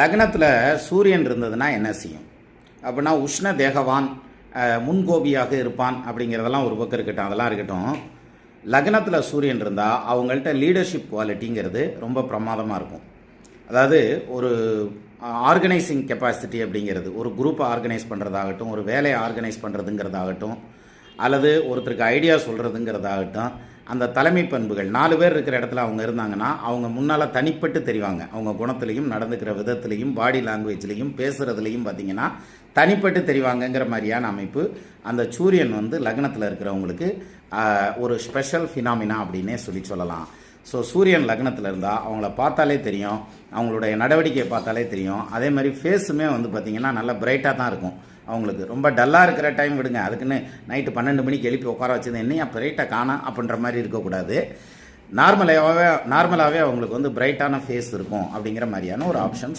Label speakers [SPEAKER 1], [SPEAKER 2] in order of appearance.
[SPEAKER 1] லக்னத்தில் சூரியன் இருந்ததுன்னா என்ன செய்யும்? அப்படின்னா உஷ்ண தேகவான் முன்கோபியாக இருப்பான் அப்படிங்கிறதெல்லாம் ஒரு பக்கம் இருக்கட்டும் அதெல்லாம் இருக்கட்டும். லக்னத்தில் சூரியன் இருந்தால் அவங்கள்ட்ட லீடர்ஷிப் குவாலிட்டிங்கிறது ரொம்ப பிரமாதமாக இருக்கும். அதாவது ஒரு ஆர்கனைசிங் கெப்பாசிட்டி அப்படிங்கிறது ஒரு குரூப்பை ஆர்கனைஸ் பண்ணுறதாகட்டும் ஒரு வேலையை ஆர்கனைஸ் பண்ணுறதுங்கிறதாகட்டும் அல்லது ஒருத்தருக்கு ஐடியா சொல்கிறதுங்கிறதாகட்டும் அந்த தலைமை பண்புகள். நாலு பேர் இருக்கிற இடத்துல அவங்க இருந்தாங்கன்னா அவங்க முன்னால் தனிப்பட்டு தெரிவாங்க. அவங்க குணத்துலையும் நடந்துக்கிற விதத்துலையும் பாடி லாங்குவேஜ்லேயும் பேசுகிறதுலையும் பார்த்தீங்கன்னா தனிப்பட்டு தெரிவாங்கங்கிற மாதிரியான அமைப்பு. அந்த சூரியன் வந்து லக்னத்தில் இருக்கிறவங்களுக்கு ஒரு ஸ்பெஷல் ஃபினாமினா அப்படின்னே சொல்லி சொல்லலாம். ஸோ சூரியன் லக்னத்தில் இருந்தால் அவங்கள பார்த்தாலே தெரியும் அவங்களுடைய நடவடிக்கையை பார்த்தாலே தெரியும். அதே மாதிரி ஃபேஸுமே வந்து பார்த்திங்கன்னா நல்லா பிரைட்டாக தான் இருக்கும். அவங்களுக்கு ரொம்ப டல்லாக இருக்கிற டைம் விடுங்க. அதுக்குன்னு நைட்டு பன்னெண்டு மணிக்கு எழுப்பி உட்கார வச்சது என்னையா பிரைட்டாக காணாம் அப்படின்ற மாதிரி இருக்கக்கூடாது. நார்மலாகவே நார்மலாகவே அவங்களுக்கு வந்து பிரைட்டான ஃபேஸ் இருக்கும் அப்படிங்கிற மாதிரியான ஒரு ஆப்ஷன்